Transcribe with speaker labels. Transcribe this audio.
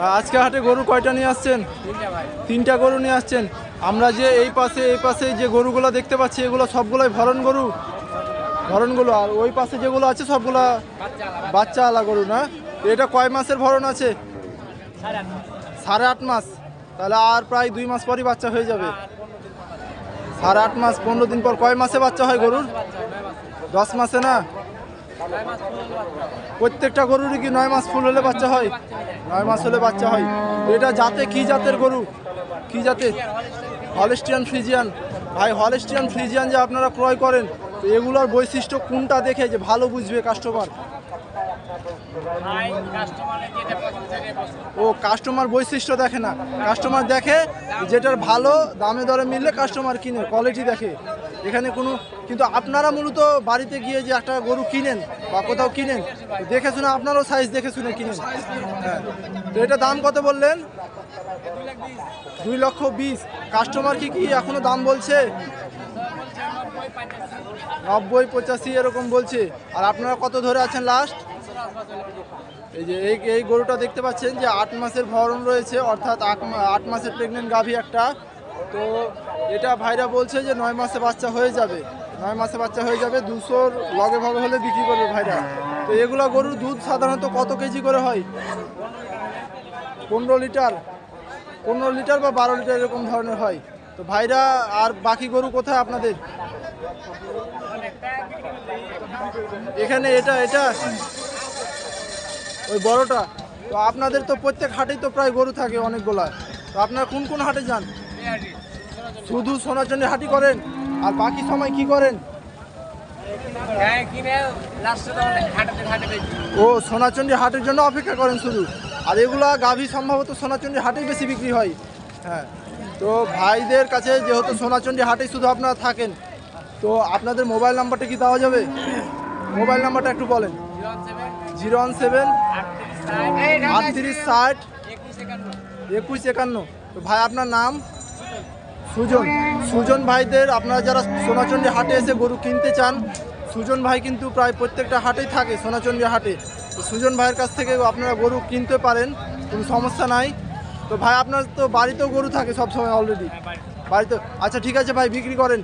Speaker 1: আজকে হাটে গরু কয়টা নিয়ে আসছেন? তিনটা গরু নিয়ে আসছেন। আমরা যে এই পাশে এই পাশে যে গরুগুলো দেখতে পাচ্ছি এগুলো সবগুলোই ভরণ গরু? ভরণগুলো আর ওই পাশে যেগুলো আছে সবগুলা বাচ্চা আলা গরু না? এটা কয় মাসের ভরণ আছে? সাড়ে আট মাস। তাহলে আর প্রায় দুই মাস পরই বাচ্চা হয়ে যাবে। সাড়ে আট মাস পনেরো দিন পর কয় মাসে বাচ্চা হয় গরুর? দশ মাসে না? প্রত্যেকটা গরুরই কি নয় মাস ফুল হলে বাচ্চা হয়? নয় মাস হলে বাচ্চা হয়। এটা জাতে কি জাতের গরু? কি জাতের? Holstein Friesian. ভাই, হলেস্টিয়ান ফ্রিজিয়ান যে আপনারা ক্রয় করেন তো এগুলোর বৈশিষ্ট্য কোনটা দেখে যে ভালো বুঝবে কাস্টমার ও কাস্টমার বৈশিষ্ট্য দেখে না। কাস্টমার দেখে যেটার ভালো দামে দরে মিললে কাস্টমার কিনে কোয়ালিটি দেখে। এখানে কোনো কিন্তু আপনারা মূলত বাড়িতে গিয়ে যে একটা গরু কিনেন বা কোথাও কিনেন, দেখে শুনে আপনারও সাইজ দেখে শুনে কিনেন। হ্যাঁ। তো এটা দাম কত বললেন? দুই লক্ষ বিশ। কাস্টমার কি কি এখনও দাম বলছে? নব্বই পঁচাশি এরকম বলছে। আর আপনারা কত ধরে আছেন লাস্ট এই যে এই এই গরুটা দেখতে পাচ্ছেন যে আট মাসের ভরণ রয়েছে, অর্থাৎ আট মাসের প্রেগনেন্ট গাভী একটা। তো এটা ভাইরা বলছে যে নয় মাসে বাচ্চা হয়ে যাবে। নয় মাসে বাচ্চা হয়ে যাবে, দুশোর লগে ভাগে হলে বিক্রি করবে ভাইরা। তো এগুলো গরুর দুধ সাধারণত কত কেজি করে হয়? পনেরো লিটার। পনেরো লিটার বা বারো লিটার এরকম ধরনের হয়। তো ভাইরা, আর বাকি গরু কোথায় আপনাদের? এখানে এটা এটা? ওই বড়টা। তো আপনাদের তো প্রত্যেক হাটেই তো প্রায় গরু থাকে অনেকগুলা। তো আপনারা কোন কোন হাটে যান? শুধু সোনার জন্য হাটি করেন? আর বাকি সময় কি করেন? ও সোনাচন্ডী হাটের জন্য অপেক্ষা করেন শুধু? আর এগুলা গাভী সম্ভবত সোনাচন্ডী হাটেই বেশি বিক্রি হয়। হ্যাঁ তো ভাইদের কাছে যেহেতু সোনাচন্ডী হাটেই শুধু আপনারা থাকেন তো আপনাদের মোবাইল নাম্বারটা কি দেওয়া যাবে? মোবাইল নাম্বারটা একটু বলেন। জিরো ওয়ান সেভেন আটত্রিশ ষাট একুশ একান্ন। তো ভাই আপনার নাম? সুজন সুজন ভাইদের আপনারা যারা সোনাচন্ডী হাটে এসে গরু কিনতে চান, সুজন ভাই কিন্তু প্রায় প্রত্যেকটা হাটেই থাকে সোনাচন্ডী হাটে। তো সুজন ভাইয়ের কাছ থেকে আপনারা গরু কিনতে পারেন, কোনো সমস্যা নাই। তো ভাই, আপনার তো বাড়িতেও গরু থাকে সব সময় অলরেডি বাড়িতে আচ্ছা ঠিক আছে ভাই, বিক্রি করেন।